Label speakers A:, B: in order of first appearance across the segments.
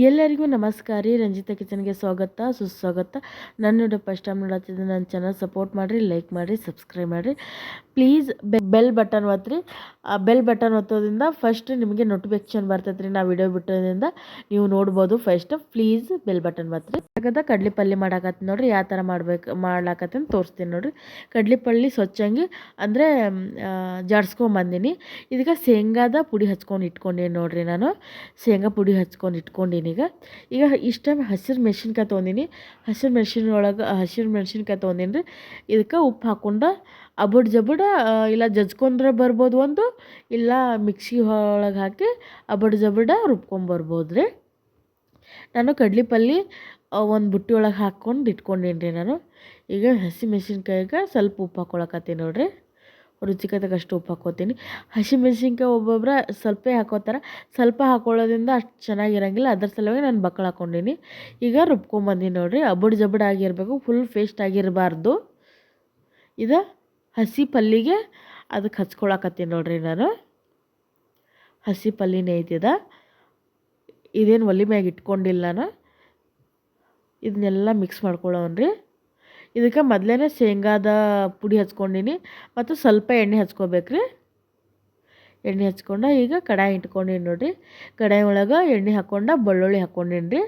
A: ಎಲ್ಲರಿಗೂ ನಮಸ್ಕಾರ ರೀ. ರಂಜಿತಾ ಕಿಚನ್ಗೆ ಸ್ವಾಗತ, ಸುಸ್ವಾಗತ. ನನ್ನ ಫಸ್ಟ್ ಟೈಮ್ ನೋಡತ್ತಿದ್ದು ನನ್ನ ಚಾನಲ್ ಸಪೋರ್ಟ್ ಮಾಡಿರಿ, ಲೈಕ್ ಮಾಡಿರಿ, ಸಬ್ಸ್ಕ್ರೈಬ್ ಮಾಡಿರಿ. ಪ್ಲೀಸ್ ಬೆಲ್ ಬಟನ್ ಒತ್ತಿರಿ ಆ ಬೆಲ್ ಬಟನ್ ಒತ್ತೋದ್ರಿಂದ ಫಸ್ಟ್ ನಿಮಗೆ ನೋಟಿಫಿಕೇಶನ್ ಬರ್ತೈತೆ ರೀ ನಾ ವಿಡಿಯೋ ಬಿಟ್ಟೋದ್ರಿಂದ ನೀವು ನೋಡ್ಬೋದು ಫಸ್ಟ್. ಪ್ಲೀಸ್ ಬೆಲ್ ಬಟನ್ ಒತ್ತಿರಿ ಆಗದ ಕಡ್ಲಿ ಪಲ್ಯ ಮಾಡಾಕತ್ತೀನಿ ನೋಡಿರಿ. ಯಾವ ಥರ ಮಾಡ್ಬೇಕು, ಮಾಡ್ಲಾಕತ್ತೀನಿ ತೋರಿಸ್ತೀನಿ ನೋಡಿರಿ. ಕಡ್ಲಿ ಪಲ್ಯ ಸ್ವಚ್ಛಂಗಿ ಅಂದರೆ ಜಾಡ್ಸ್ಕೊಂಬಂದಿನಿ ಇದಕ್ಕೆ ಶೇಂಗಾದ ಪುಡಿ ಹಚ್ಕೊಂಡು ಇಟ್ಕೊಂಡೀನಿ ನೋಡಿರಿ ನಾನು. ಶೇಂಗಾ ಪುಡಿ ಹಚ್ಕೊಂಡು ಇಟ್ಕೊಂಡಿನಿ. ಈಗ. ಈಗ ಇಷ್ಟು ಹಸಿರು ಮೆಣಸಿನ್ಕಾಯಿ ತೊಗೊಂಡಿನಿ ಹಸಿರು ಮೆಣಸಿನ ಒಳಗೆ ಹಸಿರು ಮೆಣಸಿನ್ಕಾಯಿ ತೊಗೊಂಡಿನಿ ರೀ ಇದಕ್ಕೆ ಉಪ್ಪು ಹಾಕ್ಕೊಂಡು ಅಬಡ್ ಜಬಡ ಇಲ್ಲ ಜಜ್ಕೊಂಡ್ರೆ ಬರ್ಬೋದು ಒಂದು, ಇಲ್ಲ ಮಿಕ್ಸಿ ಒಳಗೆ ಹಾಕಿ ಅಬಡ್ ಜಬಡ ರುಬ್ಕೊಂಬರ್ಬೋದು ರೀ ನಾನು ಕಡ್ಲಿ ಪಲ್ಲಿ ಒಂದು ಬುಟ್ಟಿ ಒಳಗೆ ಹಾಕ್ಕೊಂಡು ಇಟ್ಕೊಂಡೇನಿ ರೀ ನಾನು. ಈಗ ಹಸಿ ಮೆಣಸಿನ್ಕಾಯಿಗೆ ಸ್ವಲ್ಪ ಉಪ್ಪು ಹಾಕ್ಕೊಳಕತ್ತೀನಿ ನೋಡಿರಿ. ರುಚಿಗೆ ಅಷ್ಟು ಉಪ್ಪು ಹಾಕೋತೀನಿ ಹಸಿಮೆಣ್ಸಿನ್ಕಾಯಿ ಒಬ್ಬೊಬ್ರು ಸ್ವಲ್ಪ ಹಾಕೋತಾರೆ ಸ್ವಲ್ಪ ಹಾಕೊಳ್ಳೋದ್ರಿಂದ ಅಷ್ಟು ಚೆನ್ನಾಗಿರಂಗಿಲ್ಲ. ಅದ್ರ ಸಲುವಾಗಿ ನಾನು ಬಕ್ಕಳು ಹಾಕ್ಕೊಂಡೀನಿ. ಈಗ ರುಬ್ಕೊಂಬಂದೀನಿ ನೋಡಿರಿ. ಅಬಡ್ ಜಬಡ್ ಆಗಿರಬೇಕು. ಫುಲ್ ಫೇಸ್ಟ್ ಆಗಿರಬಾರ್ದು. ಇದು ಹಸಿ ಪಲ್ಲಿಗೆ ಅದಕ್ಕೆ ಹಚ್ಕೊಳಕತ್ತೀನಿ ನೋಡಿರಿ ನಾನು. ಹಸಿ ಪಲ್ಲಿನೇ ಐತಿದ ಇದೇನು ಒಲೆ ಮ್ಯಾಗ ಇಟ್ಕೊಂಡಿಲ್ಲ ನಾನು. ಇದನ್ನೆಲ್ಲ ಮಿಕ್ಸ್ ಮಾಡ್ಕೊಳ್ಳೋನ್ರಿ ಇದಕ್ಕೆ ಮೊದಲೇ ಶೇಂಗಾದ ಪುಡಿ ಹಚ್ಕೊಂಡೀನಿ ಮತ್ತು ಸ್ವಲ್ಪ ಎಣ್ಣೆ ಹಚ್ಕೋಬೇಕ್ರಿ ಎಣ್ಣೆ ಹಚ್ಕೊಂಡು ಈಗ ಕಡಾಯಿ ಇಟ್ಕೊಂಡೀನಿ ನೋಡಿರಿ. ಕಡಾಯಿ ಒಳಗೆ ಎಣ್ಣೆ ಹಾಕ್ಕೊಂಡು ಬೆಳ್ಳುಳ್ಳಿ ಹಾಕ್ಕೊಂಡೀನಿ ರೀ.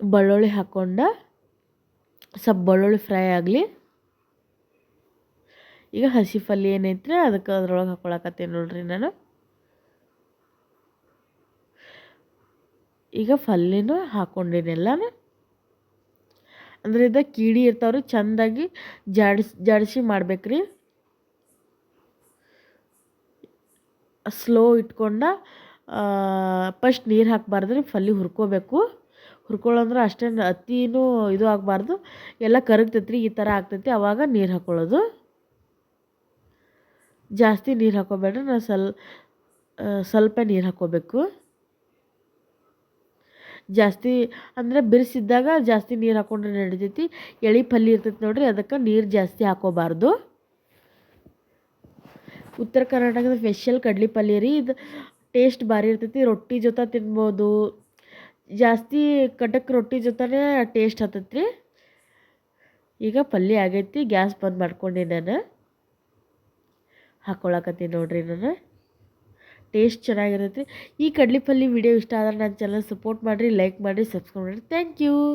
A: ಬೆಳ್ಳುಳ್ಳಿ ಹಾಕ್ಕೊಂಡು ಸ್ವಲ್ಪ ಬೆಳ್ಳುಳ್ಳಿ ಫ್ರೈ ಆಗಲಿ. ಈಗ ಹಸಿ ಪಲ್ಯ ಏನೈತ್ರಿ ಅದಕ್ಕೆ ಅದ್ರೊಳಗೆ ಹಾಕ್ಕೊಳಕತ್ತೀನಿ ನೋಡಿರಿ ನಾನು. ಈಗ ಪಲ್ಯನೂ ಹಾಕ್ಕೊಂಡಿನಿ ಎಲ್ಲನೂ. ಅಂದ್ರೆ ಇದು ಕೀಡಿ ಇರ್ತಾವ್ರಿ, ಚಂದಾಗಿ ಜಾಡಿಸಿ ಜಾಡಿಸಿ ಮಾಡ್ಬೇಕ್ರಿ. ಸ್ಲೋ ಇಟ್ಕೊಂಡ ಫಸ್ಟ್ ನೀರು ಹಾಕಬಾರ್ದ್ರಿ, ಫಲ್ಲಿ ಹುರ್ಕೋಬೇಕು. ಹುರ್ಕೊಳ್ಳೋಂದ್ರೆ ಅಷ್ಟೇ ಅತಿನೂ ಇದು ಆಗಬಾರ್ದು. ಎಲ್ಲ ಕರಗ್ತೈತ್ರಿ, ಈ ಥರ ಆಗ್ತೈತಿ ಆವಾಗ ನೀರು ಹಾಕ್ಕೊಳ್ಳೋದು ಜಾಸ್ತಿ ನೀರು ಹಾಕೋಬೇಡ್ರಿ ನಾವು ಸ್ವಲ್ಪ ಸ್ವಲ್ಪ ನೀರು ಹಾಕ್ಕೋಬೇಕು ಜಾಸ್ತಿ ಅಂದರೆ ಬಿರ್ಸಿದ್ದಾಗ ಜಾಸ್ತಿ ನೀರು ಹಾಕೊಂಡ್ರೆ ನಡಿತೈತಿ ಎಳೆ ಪಲ್ಯ ಇರ್ತೈತಿ ನೋಡಿರಿ, ಅದಕ್ಕೆ ನೀರು ಜಾಸ್ತಿ ಹಾಕೋಬಾರ್ದು. ಉತ್ತರ ಕರ್ನಾಟಕದ ಸ್ಪೆಷಲ್ ಕಡ್ಲಿ ಪಲ್ಯ ರೀ, ಇದು ಟೇಸ್ಟ್ ಭಾರಿ ಇರ್ತೈತಿ. ರೊಟ್ಟಿ ಜೊತೆ ತಿನ್ಬೋದು. ಜಾಸ್ತಿ ಕಟಕ್ ರೊಟ್ಟಿ ಜೊತೆನೇ ಟೇಸ್ಟ್ ಹತ್ತೈತಿ ರೀ. ಈಗ ಪಲ್ಯ ಆಗೈತಿ, ಗ್ಯಾಸ್ ಬಂದ್ ಮಾಡ್ಕೊಂಡು ನಾನು. ಹಾಕ್ಕೊಳಕತ್ತೀನಿ ನೋಡಿರಿ ನಾನು. ಟೇಸ್ಟ್ ಚೆನ್ನಾಗಿರುತ್ತೆ. ಈ ಕಡ್ಲಿ ವಿಡಿಯೋ ಇಷ್ಟ ಆದ್ರೆ ನನ್ನ ಚಾನಲ್ ಸಪೋರ್ಟ್ ಮಾಡಿರಿ ಲೈಕ್ ಮಾಡಿರಿ ಸಬ್ಸ್ಕ್ರೈಬ್ ಮಾಡಿರಿ. Thank you